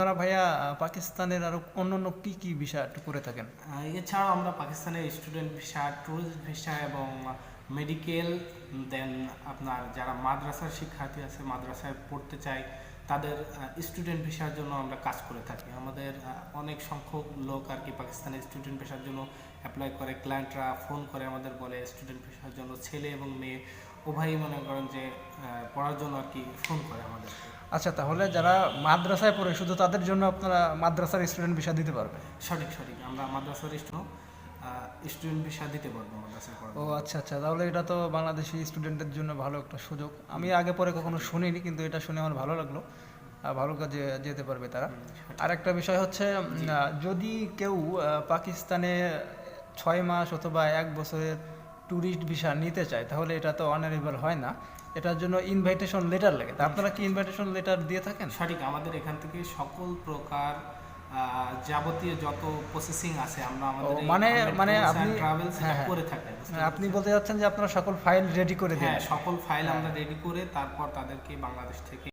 আপনারা ভাইয়া পাকিস্তানের আরও অন্যান্য কি কি বিষয় একটু করে থাকেন? এছাড়াও আমরা পাকিস্তানের স্টুডেন্ট ভিসা ট্যুরিস্ট ভিসা এবং মেডিকেল দেন আপনার যারা মাদ্রাসার শিক্ষার্থী আছে, মাদ্রাসায় পড়তে চায়, তাদের স্টুডেন্ট ভিসার জন্য আমরা কাজ করে থাকি। আমাদের অনেক সংখ্যক লোক আর কি পাকিস্তানের স্টুডেন্ট ভিসার জন্য অ্যাপ্লাই করে ক্লায়েন্টরা ফোন করে আমাদের বলে স্টুডেন্ট ভিসার জন্য ছেলে এবং মেয়ে। উভয়ই মনে করেন যে পড়ার জন্য আর কি ফোন করে আমাদের। আচ্ছা তাহলে যারা মাদ্রাসায় পড়ে শুধু তাদের জন্য আপনারা মাদ্রাসার স্টুডেন্ট ভিসা দিতে পারবেন? সঠিক সঠিক। আমরা মাদ্রাসার স্টুডেন্ট স্টুডেন্ট ভিসা দিতে পারব মাদ্রাসায় ও আচ্ছা আচ্ছা। তাহলে এটা তো বাংলাদেশি স্টুডেন্টদের জন্য ভালো একটা সুযোগ। আমি আগে পরে কখনো শুনিনি কিন্তু এটা শুনে আমার ভালো লাগল। ভালো কাজে যেতে পারবে তারা। আর একটা বিষয় হচ্ছে যদি কেউ পাকিস্তানে ছয় মাস অথবা এক বছরের ট্যুরিস্ট ভিসা নিতে চায় তাহলে এটা তো অনারেবল হয় না। এটার জন্য ইনভাইটেশন লেটার লাগে। তা আপনারা কি ইনভাইটেশন লেটার দিয়ে থাকেন? সঠিক আমাদের এখান থেকে সকল প্রকার যাবতীয় যত প্রসেসিং আছে আমরা আমাদের মানে- মানে আপনি- ট্রাভেলস হ্যাঁ, হ্যাঁ। করে থাকি বুঝতে মানে আপনি বলতে যাচ্ছেন যে আপনারা সকল ফাইল রেডি করে দেন। হ্যাঁ সকল ফাইল আমরা রেডি করে তারপর তাদেরকে বাংলাদেশ থেকে